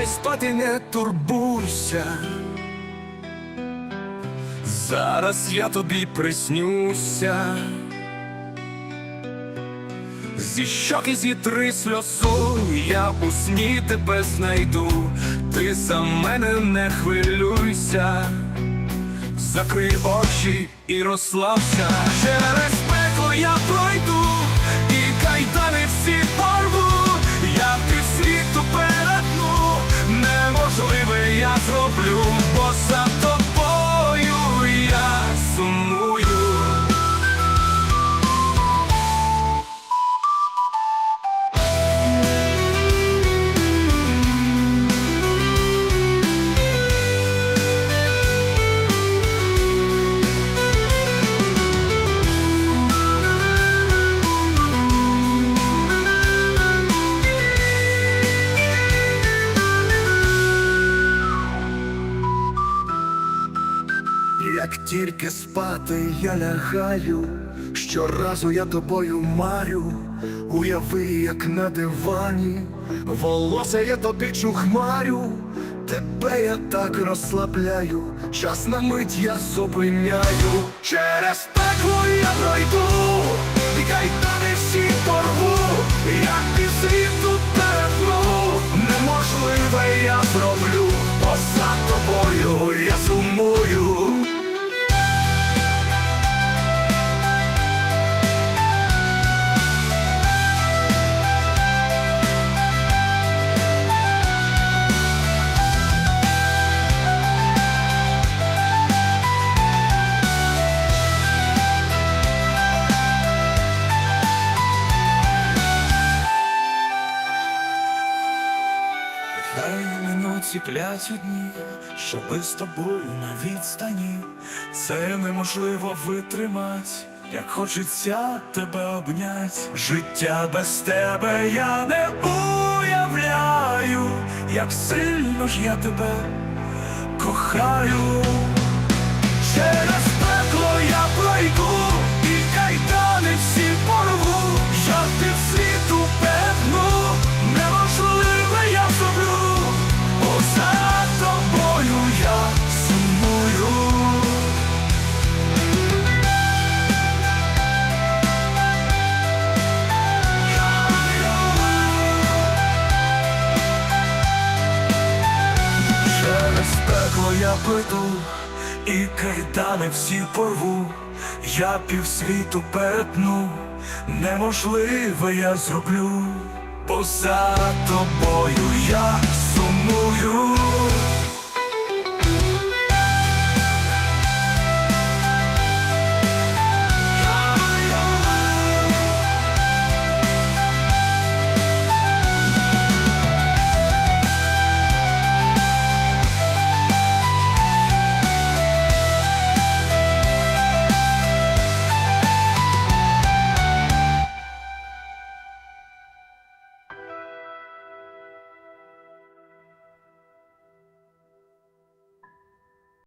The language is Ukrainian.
лягай спати, не турбуйся. Зараз я тобі приснюся. Зі щоки зітри сльозу, я у сні тебе знайду, ти за мене не хвилюйся, закрий очі і розслабся, через зроблю, Як тільки спати я лягаю, щоразу я тобою марю, уяви, як на дивані, волосся я тобі чухмарю, тебе я так розслабляю, час на мить я зупиняю, через пекло я пройду, і кайдани всі порву, як під світу перетну, неможливе я зроблю, Хай минуті плять дні, щоби з тобою на відстані, це неможливо витримать, як хочеться тебе обнять. Життя без тебе я не уявляю, як сильно ж я тебе кохаю. Через я пойду, і кайдани всі порву, я півсвіту перетну, неможливе я зроблю, бо за тобою я сумую.